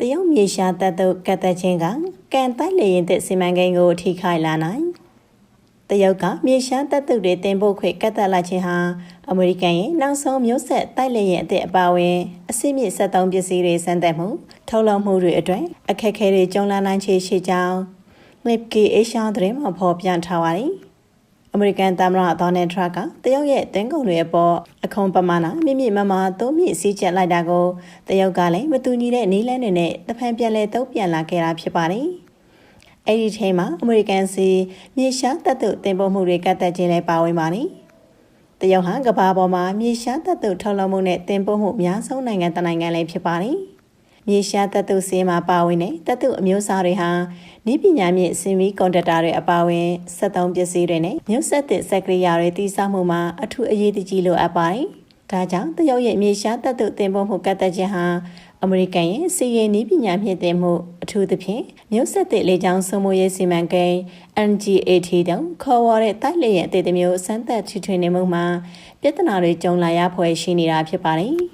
တရုတ်မြေရှားတပ်တို့ကတ်သက်ချင်းကကန်တိုက်လေရင်တဲ့စီမံကိန်းကိုထိခိုက်လာနိုင်တရုတ်ကမြေရှားတပ်တို့တွေတင်ပို့ခွင့်ကတ်သက်လိုက်ခြင်းဟာအမေရိကန်ရဲ့နောက်ဆုံးမျိုးဆက်တိုက်လေရင်အသစ်အပါအဝင်အစိမြင့်ဆက်သုံးပစ္စည်းတွေစမ်းသပ်မှုထုတ်လုပ်မှုတွေအတွက်အခက်အခဲတွေကြုံလာနိုင်ခြေရှိကြောင်း Nikkei Asia သတင်းမှာဖော်ပြထားပါတယ် အမေရိကန်သမ္မတဒေါ်နယ်ထရန့်ကတရုတ်ရဲ့တင်းကုန်တွေအပေါ်အခွန်ပမာဏမြင့်မြင့်မမသုံးမြင့်စည်းကျပ်လိုက်တာကိုတရုတ်ကလည်းမတူညီတဲ့နည်းလမ်းတွေနဲ့တဖန်ပြန်လဲတုံ့ပြန်လာခဲ့တာဖြစ်ပါတယ်။အဲ့ဒီထဲမှာအမေရိကန်စီမြေရှားတပ်တုတင်ပို့မှုတွေကတ်သက်ခြင်းလည်းပါဝင်ပါတယ်။တရုတ်ဟာကမ္ဘာပေါ်မှာမြေရှားတပ်တုထုတ်လုပ်မှုနဲ့တင်ပို့မှုအများဆုံးနိုင်ငံတစ်နိုင်ငံလည်းဖြစ်ပါတယ်။ မြေရှားတပ်တုစီးမှာပါဝင်တဲ့တပ်တုအမျိုးအစားတွေဟာဤပညာမြင့်စင်မီကွန်ဒက်တာတွေအပါအဝင်စက်သုံးပစ္စည်းတွေနဲ့မြို့ဆက်တဲ့စက်ကရိယာတွေတည်ဆောက်မှုမှာအထူးအရေးတကြီးလိုအပ်ပါတယ်။ဒါကြောင့်တရုတ်ရဲ့မြေရှားတပ်တုတင်ပို့မှုကတ်သက်ခြင်းဟာအမေရိကန်ရဲ့စီရင်ဤပညာမြင့်တင်မှုအထူးသဖြင့်မြို့ဆက်တဲ့လေကြောင်းစုံမရေးစီမံကိန်း NGAT တုံးခေါ်ဝေါ်တဲ့တိုက်လေရဲ့အသေးသေးမျိုးစမ်းသပ်ချထွေနေမှုမှာပြဿနာတွေကြုံလာရဖွယ်ရှိနေတာဖြစ်ပါတယ်။